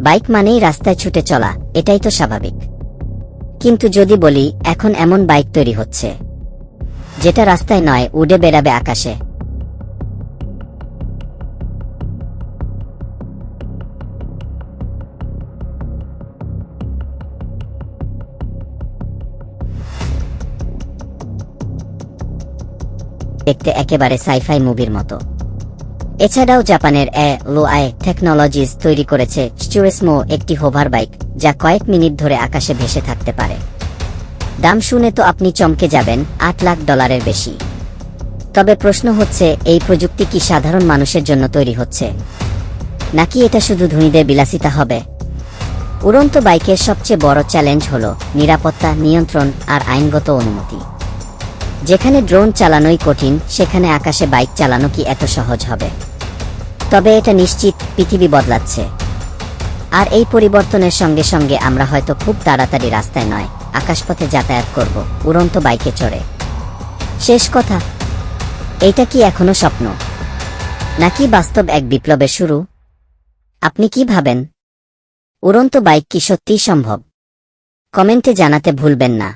Bike মানেই রাস্তায় ছুটে চলা, এটাই তো স্বাভাবিক। কিন্তু যদি বলি, এখন এমন বাইক তৈরি হচ্ছে, যেটা রাস্তায় নয়, উড়ে বেড়াবে আকাশে। দেখতে একেবারে সাইফাই মুভির মতো। এছাড়াও জাপানের এ লো আই টেকনোলজিস তৈরি করেছে স্টুরেসমো, একটি হোভার বাইক, যা কয়েক মিনিট ধরে আকাশে ভেসে থাকতে পারে। দাম শুনে তো আপনি চমকে যাবেন, আট লাখ ডলারের বেশি। তবে প্রশ্ন হচ্ছে, এই প্রযুক্তি কি সাধারণ মানুষের জন্য তৈরি হচ্ছে? নাকি এটা শুধু ধনীদের বিলাসিতা হবে? উড়ন্ত বাইকের সবচেয়ে বড় চ্যালেঞ্জ হল নিরাপত্তা, নিয়ন্ত্রণ আর আইনগত অনুমতি। যেখানে ড্রোন চালানোই কঠিন, সেখানে আকাশে বাইক চালানো কি এত সহজ হবে? তবে এটা নিশ্চিত পৃথিবী বদলাচ্ছে। আর এই পরিবর্তনের সঙ্গে সঙ্গে আমরা হয়তো খুব তাড়াতাড়ি রাস্তায় নয়, আকাশপথে যাতায়াত করব, উড়ন্ত বাইকে চড়ে। শেষ কথা, এটা কি এখনও স্বপ্ন? নাকি বাস্তব এক বিপ্লবের শুরু? আপনি কি ভাবেন? উড়ন্ত বাইক কি সত্যিই সম্ভব? কমেন্টে জানাতে ভুলবেন না।